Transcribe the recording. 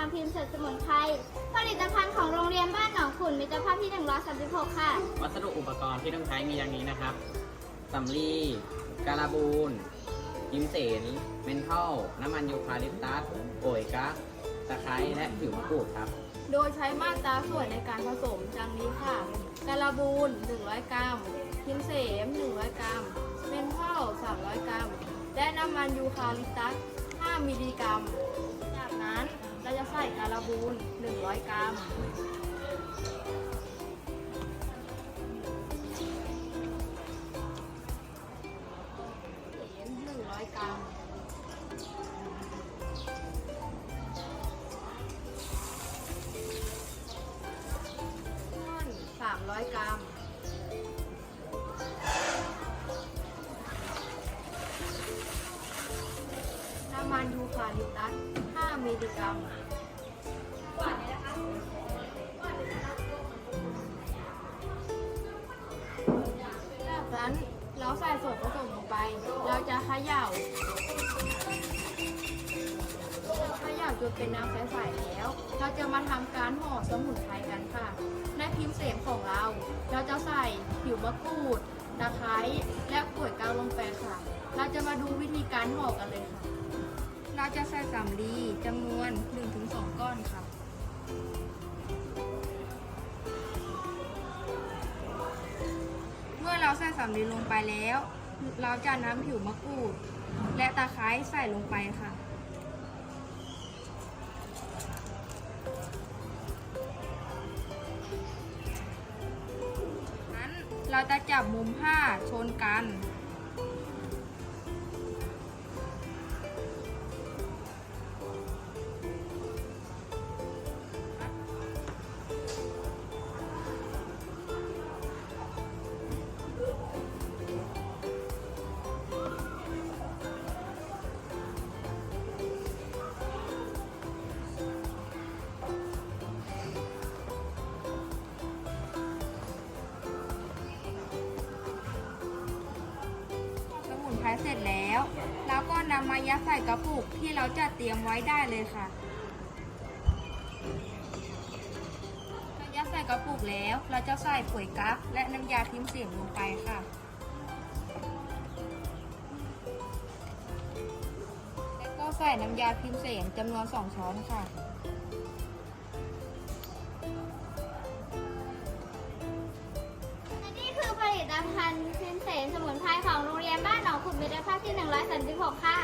ธิตขั้นตอนการทำพิมพ์เสร็จสมุนไพรผลิตภัณฑ์ของโรงเรียนบ้านหนองขุนมิตรภาพที่ 136 ค่ะ วัสดุอุปกรณ์ที่ต้องใช้มีอย่างนี้นะครับสำลีการาบูนยิมเสนเมนทัลน้ำมันยูคาลิปตัสโอยกั๊กตะไคร้และผิวมะกรูดครับ โดยใช้มาตราส่วนในการผสมดังนี้ค่ะ การาบูน 100 กรัมพิมเสม 100 กรัม เมนทัล300 กรัม และน้ำมันยูคาลิปตัส 5 มิลลิกรัม จากนั้น เราจะใส่การาบูน100 กรัมเสม100 กรัม ม่อน300 กรัมน้ำมันยูคาลิปตัส มิลลิกรัมจากนั้นเราใส่ส่วนผสมลงไป เราจะเขย่าเขย่าจนเป็นน้ำใสๆแล้ว เราจะมาทำการห่อสมุนไพรกันค่ะ ในพิมพ์เสมของเรา เราจะใส่ผิวมะกรูดตะไคร้และกล้วยกาวลงไปค่ะ เราจะมาดูวิธีการห่อกันเลยค่ะ เราจะใส่สำลีจำนวน 1-2 ก้อนค่ะเมื่อเราใส่สำลีลงไปแล้ว เราจะนำผิวมะกรูด และตะไคร้ใส่ลงไปค่ะนั้นเราจะจับมุมผ้าชนกัน สมุนไพรเสร็จแล้วเราก็นำมายัดใส่กระปุกที่เราจะเตรียมไว้ได้เลยค่ะเรายัดใส่กระปุกแล้ว เราจะใส่ปุ๋ยกั๊กและน้ำยาทิมเสียงลงไปค่ะแล้วก็ใส่น้ำยาพิมพ์เสียงจำนวน 2 ช้อนค่ะ ที่ 136 ค่ะ